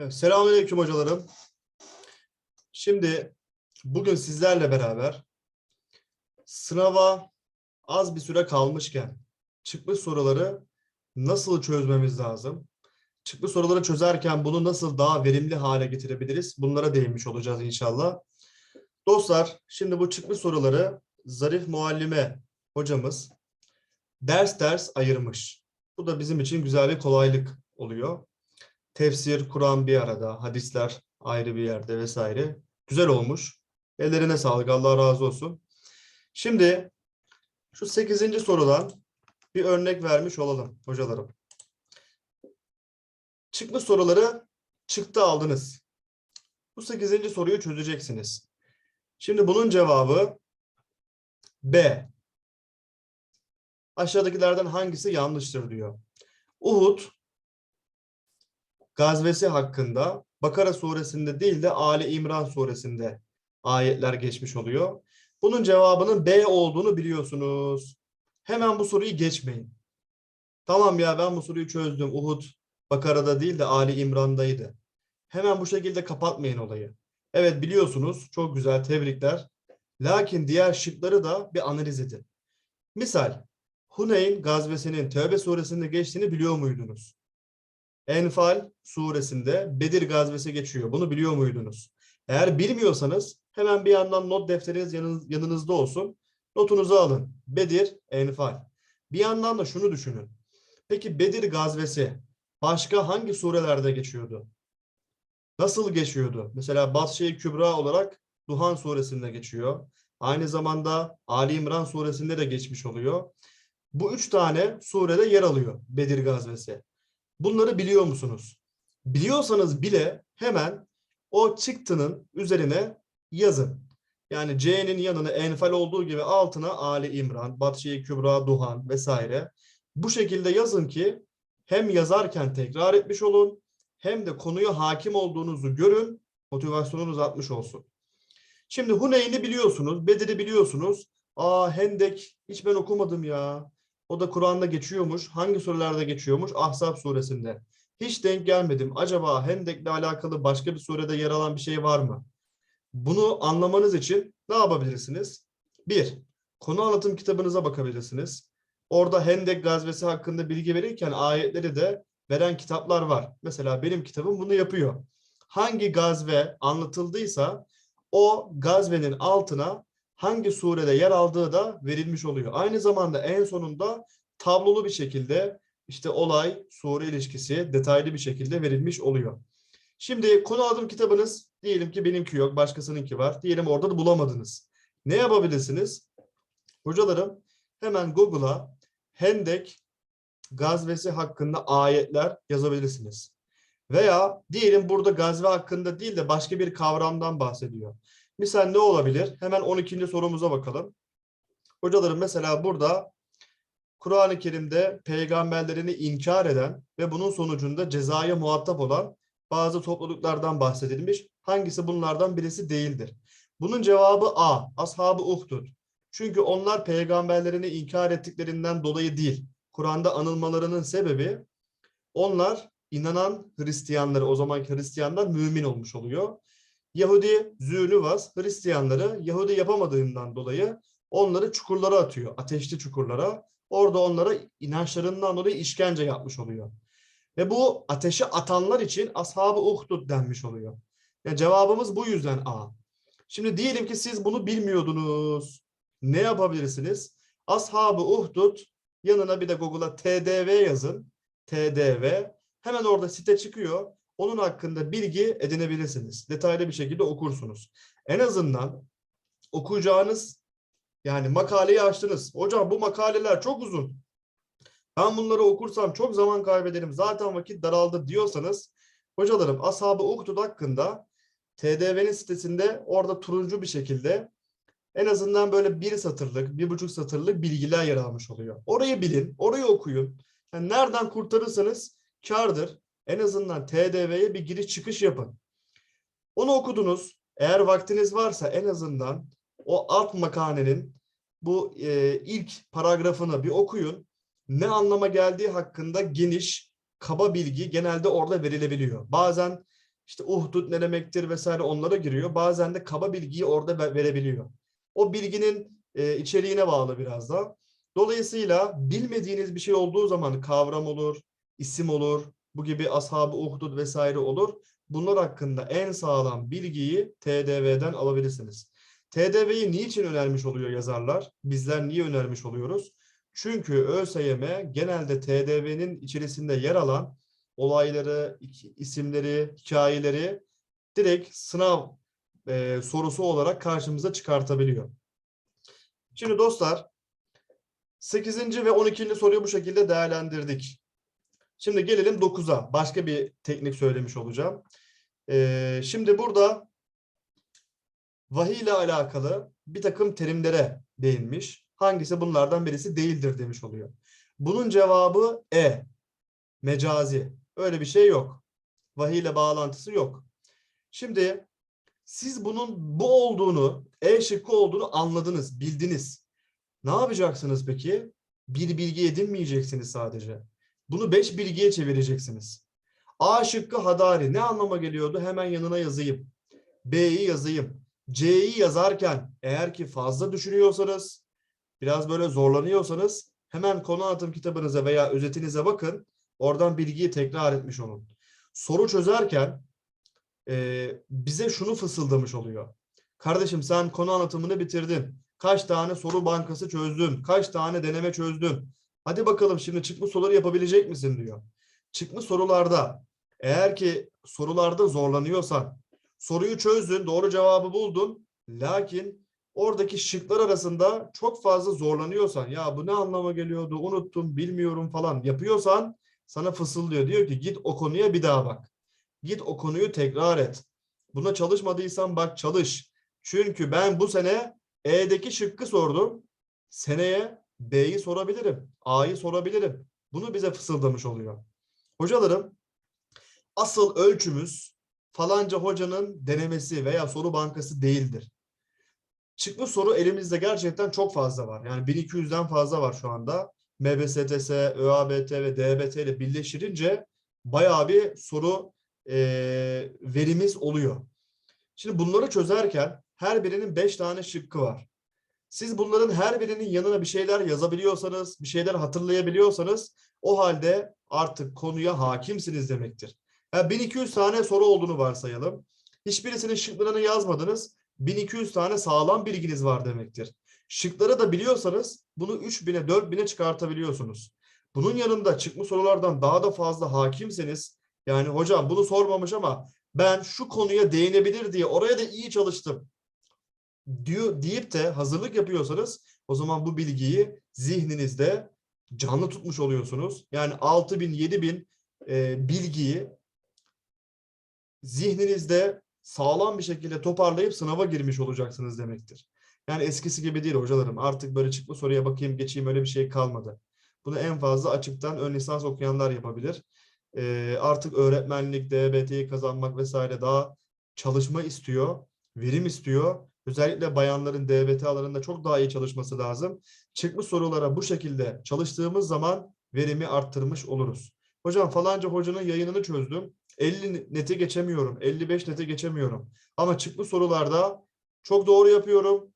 Evet, Selamünaleyküm hocalarım. Şimdi bugün sizlerle beraber sınava az bir süre kalmışken çıkmış soruları nasıl çözmemiz lazım? Çıkmış soruları çözerken bunu nasıl daha verimli hale getirebiliriz? Bunlara değinmiş olacağız inşallah. Dostlar, şimdi bu çıkmış soruları Zarif Muallime hocamız ders ders ayırmış. Bu da bizim için güzel bir kolaylık oluyor tefsir, Kur'an bir arada, hadisler ayrı bir yerde vesaire. Güzel olmuş. Ellerine sağlık. Allah razı olsun. Şimdi şu 8. sorudan bir örnek vermiş olalım hocalarım. Çıkmış soruları çıktı aldınız. Bu 8. soruyu çözeceksiniz. Şimdi bunun cevabı B. Aşağıdakilerden hangisi yanlıştır diyor. Uhud gazvesi hakkında Bakara suresinde değil de Ali İmran suresinde ayetler geçmiş oluyor. Bunun cevabının B olduğunu biliyorsunuz. Hemen bu soruyu geçmeyin. Tamam ya ben bu soruyu çözdüm. Uhud Bakara'da değil de Ali İmran'daydı. Hemen bu şekilde kapatmayın olayı. Evet biliyorsunuz. Çok güzel. Tebrikler. Lakin diğer şıkları da bir analiz edin. Misal Huneyn gazvesinin Tevbe suresinde geçtiğini biliyor muydunuz? Enfal suresinde Bedir gazvesi geçiyor. Bunu biliyor muydunuz? Eğer bilmiyorsanız hemen bir yandan not defteriniz yanınız, yanınızda olsun. Notunuzu alın. Bedir, Enfal. Bir yandan da şunu düşünün. Peki Bedir gazvesi başka hangi surelerde geçiyordu? Nasıl geçiyordu? Mesela Basşe-i Kübra olarak Duhan suresinde geçiyor. Aynı zamanda Ali İmran suresinde de geçmiş oluyor. Bu üç tane surede yer alıyor Bedir gazvesi. Bunları biliyor musunuz? Biliyorsanız bile hemen o çıktının üzerine yazın. Yani C'nin yanına enfal olduğu gibi altına Ali İmran, Batşi Kübra, Duhan vesaire. Bu şekilde yazın ki hem yazarken tekrar etmiş olun hem de konuya hakim olduğunuzu görün, motivasyonunuz artmış olsun. Şimdi Huneyn'i biliyorsunuz, Bedir'i biliyorsunuz. Aa Hendek hiç ben okumadım ya. O da Kur'an'da geçiyormuş. Hangi surelerde geçiyormuş? Ahzab suresinde. Hiç denk gelmedim. Acaba Hendek'le alakalı başka bir surede yer alan bir şey var mı? Bunu anlamanız için ne yapabilirsiniz? Bir, konu anlatım kitabınıza bakabilirsiniz. Orada Hendek gazvesi hakkında bilgi verirken ayetleri de veren kitaplar var. Mesela benim kitabım bunu yapıyor. Hangi gazve anlatıldıysa o gazvenin altına hangi surede yer aldığı da verilmiş oluyor. Aynı zamanda en sonunda tablolu bir şekilde işte olay, sure ilişkisi detaylı bir şekilde verilmiş oluyor. Şimdi konu adım kitabınız diyelim ki benimki yok, başkasınınki var. Diyelim orada da bulamadınız. Ne yapabilirsiniz? Hocalarım hemen Google'a Hendek gazvesi hakkında ayetler yazabilirsiniz. Veya diyelim burada gazve hakkında değil de başka bir kavramdan bahsediyor. Misal ne olabilir? Hemen 12. sorumuza bakalım. Hocalarım mesela burada Kur'an-ı Kerim'de peygamberlerini inkar eden ve bunun sonucunda cezaya muhatap olan bazı topluluklardan bahsedilmiş. Hangisi bunlardan birisi değildir? Bunun cevabı A. Ashab-ı Uhdud. Çünkü onlar peygamberlerini inkar ettiklerinden dolayı değil. Kur'an'da anılmalarının sebebi onlar inanan Hristiyanları, o zamanki Hristiyanlar mümin olmuş oluyor. Yahudi Zülüvas Hristiyanları Yahudi yapamadığından dolayı onları çukurlara atıyor. Ateşli çukurlara. Orada onlara inançlarından dolayı işkence yapmış oluyor. Ve bu ateşe atanlar için ashab-ı uhdud denmiş oluyor. Yani cevabımız bu yüzden A. Şimdi diyelim ki siz bunu bilmiyordunuz. Ne yapabilirsiniz? Ashab-ı uhdud yanına bir de Google'a TDV yazın. TDV. Hemen orada site çıkıyor onun hakkında bilgi edinebilirsiniz. Detaylı bir şekilde okursunuz. En azından okuyacağınız yani makaleyi açtınız. Hocam bu makaleler çok uzun. Ben bunları okursam çok zaman kaybederim. Zaten vakit daraldı diyorsanız hocalarım Ashab-ı hakkında TDV'nin sitesinde orada turuncu bir şekilde en azından böyle bir satırlık, bir buçuk satırlık bilgiler yer almış oluyor. Orayı bilin, orayı okuyun. Yani nereden kurtarırsanız kardır en azından TDV'ye bir giriş çıkış yapın. Onu okudunuz. Eğer vaktiniz varsa en azından o alt makalenin bu e, ilk paragrafını bir okuyun. Ne anlama geldiği hakkında geniş, kaba bilgi genelde orada verilebiliyor. Bazen işte uhdud ne demektir vesaire onlara giriyor. Bazen de kaba bilgiyi orada ve- verebiliyor. O bilginin e, içeriğine bağlı biraz da. Dolayısıyla bilmediğiniz bir şey olduğu zaman kavram olur, isim olur, bu gibi ashab-ı vesaire olur. Bunlar hakkında en sağlam bilgiyi TDV'den alabilirsiniz. TDV'yi niçin önermiş oluyor yazarlar? Bizler niye önermiş oluyoruz? Çünkü ÖSYM genelde TDV'nin içerisinde yer alan olayları, isimleri, hikayeleri direkt sınav e, sorusu olarak karşımıza çıkartabiliyor. Şimdi dostlar 8. ve 12. soruyu bu şekilde değerlendirdik. Şimdi gelelim 9'a. Başka bir teknik söylemiş olacağım. Ee, şimdi burada vahiy ile alakalı bir takım terimlere değinmiş. Hangisi bunlardan birisi değildir demiş oluyor. Bunun cevabı E. Mecazi. Öyle bir şey yok. Vahiy ile bağlantısı yok. Şimdi siz bunun bu olduğunu, E şıkkı olduğunu anladınız, bildiniz. Ne yapacaksınız peki? Bir bilgi edinmeyeceksiniz sadece. Bunu beş bilgiye çevireceksiniz. A şıkkı hadari ne anlama geliyordu? Hemen yanına yazayım. B'yi yazayım. C'yi yazarken eğer ki fazla düşünüyorsanız, biraz böyle zorlanıyorsanız hemen konu anlatım kitabınıza veya özetinize bakın. Oradan bilgiyi tekrar etmiş olun. Soru çözerken e, bize şunu fısıldamış oluyor. Kardeşim sen konu anlatımını bitirdin. Kaç tane soru bankası çözdün? Kaç tane deneme çözdün? Hadi bakalım şimdi çıkmış soruları yapabilecek misin diyor. Çıkmış sorularda eğer ki sorularda zorlanıyorsan soruyu çözdün, doğru cevabı buldun. Lakin oradaki şıklar arasında çok fazla zorlanıyorsan ya bu ne anlama geliyordu unuttum bilmiyorum falan yapıyorsan sana fısıldıyor. Diyor ki git o konuya bir daha bak. Git o konuyu tekrar et. Buna çalışmadıysan bak çalış. Çünkü ben bu sene E'deki şıkkı sordum. Seneye B'yi sorabilirim. A'yı sorabilirim. Bunu bize fısıldamış oluyor. Hocalarım asıl ölçümüz falanca hocanın denemesi veya soru bankası değildir. Çıkmış soru elimizde gerçekten çok fazla var. Yani 1200'den fazla var şu anda. MBSTS, ÖABT ve DBT ile birleştirince bayağı bir soru eee, verimiz oluyor. Şimdi bunları çözerken her birinin 5 tane şıkkı var. Siz bunların her birinin yanına bir şeyler yazabiliyorsanız, bir şeyler hatırlayabiliyorsanız o halde artık konuya hakimsiniz demektir. Yani 1200 tane soru olduğunu varsayalım. Hiçbirisinin şıklarını yazmadınız. 1200 tane sağlam bilginiz var demektir. Şıkları da biliyorsanız bunu 3000'e 4000'e çıkartabiliyorsunuz. Bunun yanında çıkmış sorulardan daha da fazla hakimseniz yani hocam bunu sormamış ama ben şu konuya değinebilir diye oraya da iyi çalıştım diyor deyip de hazırlık yapıyorsanız o zaman bu bilgiyi zihninizde canlı tutmuş oluyorsunuz. Yani 6000 7000 e, bilgiyi zihninizde sağlam bir şekilde toparlayıp sınava girmiş olacaksınız demektir. Yani eskisi gibi değil hocalarım. Artık böyle çıkma soruya bakayım geçeyim öyle bir şey kalmadı. Bunu en fazla açıktan ön lisans okuyanlar yapabilir. E, artık öğretmenlik, DBT'yi kazanmak vesaire daha çalışma istiyor, verim istiyor. Özellikle bayanların DBT alanında çok daha iyi çalışması lazım. Çıkmış sorulara bu şekilde çalıştığımız zaman verimi arttırmış oluruz. Hocam falanca hocanın yayınını çözdüm. 50 nete geçemiyorum. 55 nete geçemiyorum. Ama çıkmış sorularda çok doğru yapıyorum.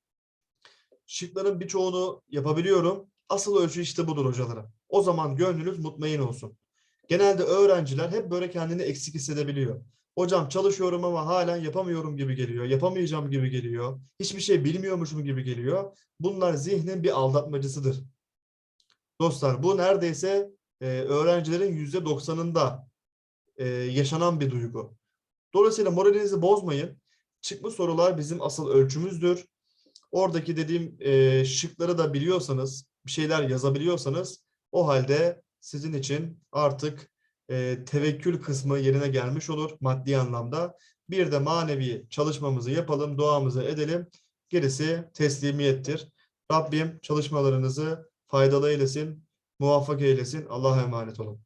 Şıkların birçoğunu yapabiliyorum. Asıl ölçü işte budur hocalarım. O zaman gönlünüz mutmain olsun. Genelde öğrenciler hep böyle kendini eksik hissedebiliyor. Hocam çalışıyorum ama halen yapamıyorum gibi geliyor. Yapamayacağım gibi geliyor. Hiçbir şey bilmiyormuşum gibi geliyor. Bunlar zihnin bir aldatmacısıdır. Dostlar bu neredeyse e, öğrencilerin yüzde doksanında e, yaşanan bir duygu. Dolayısıyla moralinizi bozmayın. Çıkmış sorular bizim asıl ölçümüzdür. Oradaki dediğim e, şıkları da biliyorsanız, bir şeyler yazabiliyorsanız o halde sizin için artık e, tevekkül kısmı yerine gelmiş olur maddi anlamda. Bir de manevi çalışmamızı yapalım, duamızı edelim. Gerisi teslimiyettir. Rabbim çalışmalarınızı faydalı eylesin, muvaffak eylesin. Allah'a emanet olun.